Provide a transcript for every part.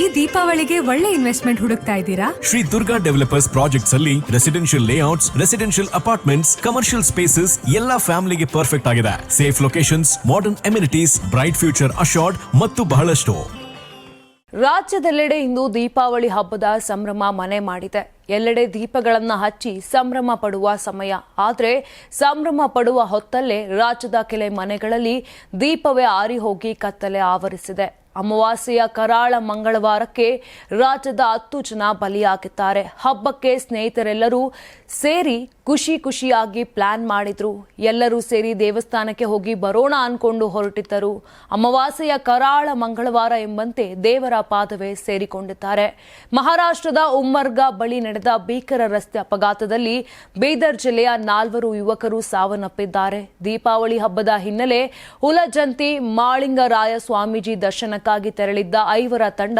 ಈ ದೀಪಾವಳಿಗೆ ಒಳ್ಳೆ ಇನ್ವೆಸ್ಟ್ಮೆಂಟ್ ಹುಡುಕ್ತಾ ಇದ್ದೀರಾ? ಶ್ರೀ ದುರ್ಗಾ ಡೆವಲಪರ್ಸ್ ಪ್ರಾಜೆಕ್ಟ್ಸ್ ಅಲ್ಲಿ residential layouts residential apartments commercial spaces ಎಲ್ಲಾ ಫ್ಯಾಮಿಲಿಗೆ ಪರ್ಫೆಕ್ಟ್ ಆಗಿದೆ. Safe locations modern amenities bright future assured ಮತ್ತು ಬಹಳಷ್ಟು. ರಾಜ್ಯದೆಲ್ಲೆಡೆ ಇಂದು ದೀಪಾವಳಿ ಹಬ್ಬದ ಸಂಭ್ರಮ ಮನೆ ಮಾಡಿದೆ. ಎಲ್ಲೆಡೆ ದೀಪಗಳನ್ನು ಹಚ್ಚಿ ಸಂಭ್ರಮ ಪಡುವ ಸಮಯ. ಆದರೆ ಸಂಭ್ರಮ ಪಡುವ ಹೊತ್ತಲ್ಲೇ ರಾಜ್ಯದ ಕೆಲ ಮನೆಗಳಲ್ಲಿ ದೀಪವೇ ಆರಿ ಹೋಗಿ ಕತ್ತಲೆ ಆವರಿಸಿದೆ. ಅಮಾವಾಸ್ಯೆಯ ಕರಾಳ ಮಂಗಳವಾರಕ್ಕೆ ರಾಜ್ಯದ ಹತ್ತು ಜನ ಬಲಿಯಾಗಿದ್ದಾರೆ. ಹಬ್ಬಕ್ಕೆ ಸ್ನೇಹಿತರೆಲ್ಲರೂ ಸೇರಿ ಖುಷಿ ಖುಷಿಯಾಗಿ ಪ್ಲಾನ್ ಮಾಡಿದ್ರು. ಎಲ್ಲರೂ ಸೇರಿ ದೇವಸ್ಥಾನಕ್ಕೆ ಹೋಗಿ ಬರೋಣ ಅನ್ಕೊಂಡು ಹೊರಟಿದ್ದರು. ಅಮಾವಾಸ್ಯೆಯ ಕರಾಳ ಮಂಗಳವಾರ ಎಂಬಂತೆ ದೇವರ ಪಾದವೇ ಸೇರಿಕೊಂಡಿದ್ದಾರೆ. ಮಹಾರಾಷ್ಟ್ರದ ಉಮ್ಮರ್ಗ ಬಳಿ ನಡೆದ ಭೀಕರ ರಸ್ತೆ ಅಪಘಾತದಲ್ಲಿ ಬೀದರ್ ಜಿಲ್ಲೆಯ ನಾಲ್ವರು ಯುವಕರು ಸಾವನ್ನಪ್ಪಿದ್ದಾರೆ. ದೀಪಾವಳಿ ಹಬ್ಬದ ಹಿನ್ನೆಲೆ ಹುಲಜಂತಿ ಮಾಳಿಂಗರಾಯ ಸ್ವಾಮೀಜಿ ದರ್ಶನಕ್ಕಾಗಿ ತೆರಳಿದ್ದ ಐವರ ತಂಡ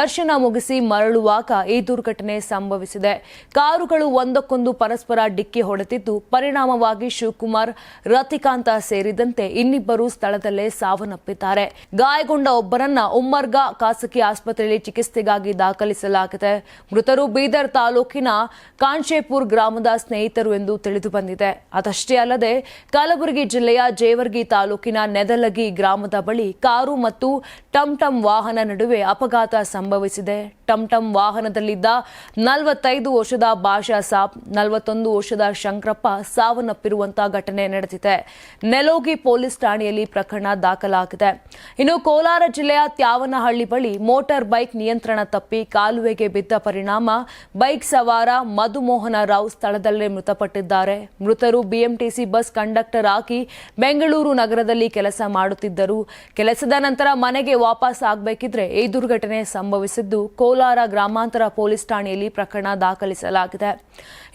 ದರ್ಶನ ಮುಗಿಸಿ ಮರಳುವಾಗ ಈ ದುರ್ಘಟನೆ ಸಂಭವಿಸಿದೆ. ಕಾರುಗಳು ಒಂದಕ್ಕೊಂದು ಪರಸ್ಪರ ಡಿಕ್ಕಿ ಹೊಡೆದಿದ್ದು, ಪರಿಣಾಮವಾಗಿ ಶಿವಕುಮಾರ್, ರತಿಕಾಂತ ಸೇರಿದಂತೆ ಇನ್ನಿಬ್ಬರು ಸ್ಥಳದಲ್ಲೇ ಸಾವನ್ನಪ್ಪಿದ್ದಾರೆ. ಗಾಯಗೊಂಡ ಒಬ್ಬರನ್ನ ಉಮ್ಮರ್ಗ ಖಾಸಗಿ ಆಸ್ಪತ್ರೆಯಲ್ಲಿ ಚಿಕಿತ್ಸೆಗಾಗಿ ದಾಖಲಿಸಲಾಗಿದೆ. ಮೃತರು ಬೀದರ್ ತಾಲೂಕಿನ ಕಾಂಚೇಪುರ್ ಗ್ರಾಮದ ಸ್ನೇಹಿತರು ಎಂದು ತಿಳಿದು ಬಂದಿದೆ. ಅದಷ್ಟೇ ಅಲ್ಲದೆ, ಕಲಬುರಗಿ ಜಿಲ್ಲೆಯ ಜೇವರ್ಗಿ ತಾಲೂಕಿನ ನೆದಲಗಿ ಗ್ರಾಮದ ಬಳಿ ಕಾರು ಮತ್ತು ಟಮ್ ಟಮ್ ವಾಹನ ನಡುವೆ ಅಪಘಾತ ಸಂಭವಿಸಿದೆ. ಟಮ್ ಟಮ್ ವಾಹನದಲ್ಲಿದ್ದ ನಲವತ್ತೈದು ವರ್ಷದ ಬಾಷಾ ಸಾಬ್, ನಲವತ್ತೊಂದು ವರ್ಷದ ಶಂಕರಪ್ಪ ಸಾವನ್ನಪ್ಪಿರುವಂತಹ ಘಟನೆ ನಡೆದಿದೆ. ನೆಲೋಗಿ ಪೊಲೀಸ್ ಠಾಣೆಯಲ್ಲಿ ಪ್ರಕರಣ ದಾಖಲಾಗಿದೆ. ಇನ್ನು ಕೋಲಾರ ಜಿಲ್ಲೆಯ ತ್ಯಾವನಹಳ್ಳಿ ಬಳಿ ಮೋಟಾರ್ ಬೈಕ್ ನಿಯಂತ್ರಣ ತಪ್ಪಿ ಕಾಲುವೆಗೆ ಬಿದ್ದ ಪರಿಣಾಮ, ಬೈಕ್ ಸವಾರ ಮಧುಮೋಹನ ರಾವ್ ಸ್ಥಳದಲ್ಲೇ ಮೃತಪಟ್ಟಿದ್ದಾರೆ. ಮೃತರು ಬಿಎಂಟಿಸಿ ಬಸ್ ಕಂಡಕ್ಟರ್ ಆಗಿ ಬೆಂಗಳೂರು ನಗರದಲ್ಲಿ ಕೆಲಸ ಮಾಡುತ್ತಿದ್ದರು. ಕೆಲಸದ ನಂತರ ಮನೆಗೆ ವಾಪಸ್ ಆಗಬೇಕಿದ್ರೆ ಈ ದುರ್ಘಟನೆ ಸಂಭವಿಸಿದ್ದು ಕೋಲಾರ ಗ್ರಾಮಾಂತರ ಪೊಲೀಸ್ ಠಾಣೆಯಲ್ಲಿ ಪ್ರಕರಣ ದಾಖಲಿಸಲಾಗಿದೆ.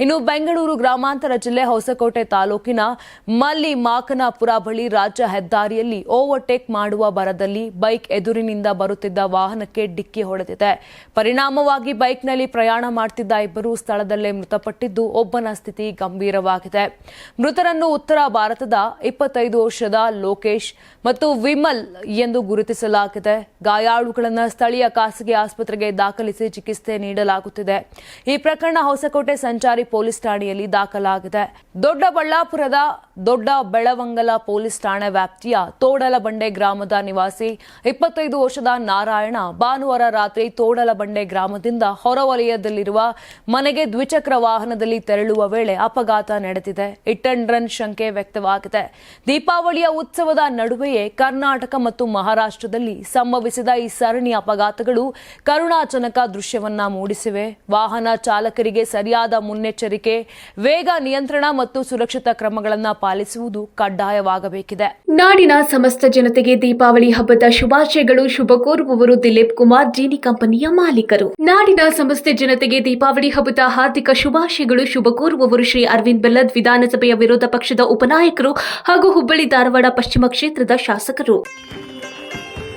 ಇನ್ನು ಬೆಂಗಳೂರು ಗ್ರಾಮಾಂತರ ಜಿಲ್ಲೆ ಹೊಸಕೋಟೆ ತಾಲೂಕಿನ ಮಲ್ಲಿ ಮಾಕನಾಪುರ ಬಳಿ ರಾಜ್ಯ ಹೆದ್ದಾರಿಯಲ್ಲಿ ಓವರ್ಟೇಕ್ ಮಾಡುವ ಬರದಲ್ಲಿ ಬೈಕ್ ಎದುರಿನಿಂದ ಬರುತ್ತಿದ್ದ ವಾಹನಕ್ಕೆ ಡಿಕ್ಕಿ ಹೊಡೆದಿದೆ. ಪರಿಣಾಮವಾಗಿ ಬೈಕ್ನಲ್ಲಿ ಪ್ರಯಾಣ ಮಾಡ್ತಿದ್ದ ಇಬ್ಬರು ಸ್ಥಳದಲ್ಲೇ ಮೃತಪಟ್ಟಿದ್ದು ಒಬ್ಬನ ಸ್ಥಿತಿ ಗಂಭೀರವಾಗಿದೆ. ಮೃತರನ್ನು ಉತ್ತರ ಭಾರತದ ಇಪ್ಪತ್ತೈದು ವರ್ಷದ ಲೋಕೇಶ್ ಮತ್ತು ವಿಮಲ್ ಎಂದು ಗುರುತಿಸಲಾಗಿದೆ. ಗಾಯಾಳುಗಳನ್ನು ಸ್ಥಳೀಯ ಖಾಸಗಿ ಆಸ್ಪತ್ರೆಗೆ ದಾಖಲಿಸಿ ಚಿಕಿತ್ಸೆ ನೀಡಲಾಗುತ್ತಿದೆ. ಈ ಪ್ರಕರಣ ಹೊಸಕೋಟೆ ಸಂಚಾರಿ ಪೊಲೀಸ್ ಠಾಣೆಯಲ್ಲಿ ದಾಖಲಾಗಿದೆ. ದೊಡ್ಡಬಳ್ಳಾಪುರದ ದೊಡ್ಡ ಬೆಳವಂಗಲ ಪೊಲೀಸ್ ಠಾಣೆ ವ್ಯಾಪ್ತಿಯ ತೋಡಲಬಂಡೆ ಗ್ರಾಮದ ನಿವಾಸಿ ಇಪ್ಪತ್ತೈದು ವರ್ಷದ ನಾರಾಯಣ ಭಾನುವಾರ ರಾತ್ರಿ ತೋಡಲಬಂಡೆ ಗ್ರಾಮದಿಂದ ಹೊರವಲಯದಲ್ಲಿರುವ ಮನೆಗೆ ದ್ವಿಚಕ್ರ ವಾಹನದಲ್ಲಿ ತೆರಳುವ ವೇಳೆ ಅಪಘಾತ ನಡೆದಿದೆ. ಇಟ್ ರನ್ ಶಂಕೆ ವ್ಯಕ್ತವಾಗಿದೆ. ದೀಪಾವಳಿಯ ಉತ್ಸವದ ನಡುವೆಯೇ ಕರ್ನಾಟಕ ಮತ್ತು ಮಹಾರಾಷ್ಟ್ರದಲ್ಲಿ ಸಂಭವಿಸಿದ ಈ ಸರಣಿ ಅಪಘಾತಗಳು ಕರುಣಾಜನಕ ದೃಶ್ಯವನ್ನ ಮೂಡಿಸಿವೆ. ವಾಹನ ಚಾಲಕರಿಗೆ ಸರಿಯಾದ ಮುನ್ನೆಚ್ಚರಿಕೆ, ವೇಗ ನಿಯಂತ್ರಣ ಮತ್ತು ಸುರಕ್ಷತಾ ಕ್ರಮಗಳನ್ನು ಪಾಲಿಸುವುದು ಕಡ್ಡಾಯವಾಗಬೇಕಿದೆ. ನಾಡಿನ ಸಮಸ್ತ ಜನತೆಗೆ ದೀಪಾವಳಿ ಹಬ್ಬದ ಶುಭಾಶಯಗಳು. ಶುಭ ಕೋರುವವರು ದಿಲೀಪ್ ಕುಮಾರ್, ಜೀನಿ ಕಂಪನಿಯ ಮಾಲೀಕರು. ನಾಡಿನ ಸಮಸ್ತ ಜನತೆಗೆ ದೀಪಾವಳಿ ಹಬ್ಬದ ಹಾರ್ದಿಕ ಶುಭಾಶಯಗಳು. ಶುಭ ಕೋರುವವರು ಶ್ರೀ ಅರವಿಂದ್ ಬೆಲ್ಲದ್ ವಿಧಾನಸಭೆಯ ವಿರೋಧ ಪಕ್ಷದ ಉಪನಾಯಕರು ಹಾಗೂ ಹುಬ್ಬಳ್ಳಿ ಧಾರವಾಡ ಪಶ್ಚಿಮ ಕ್ಷೇತ್ರದ ಶಾಸಕರು.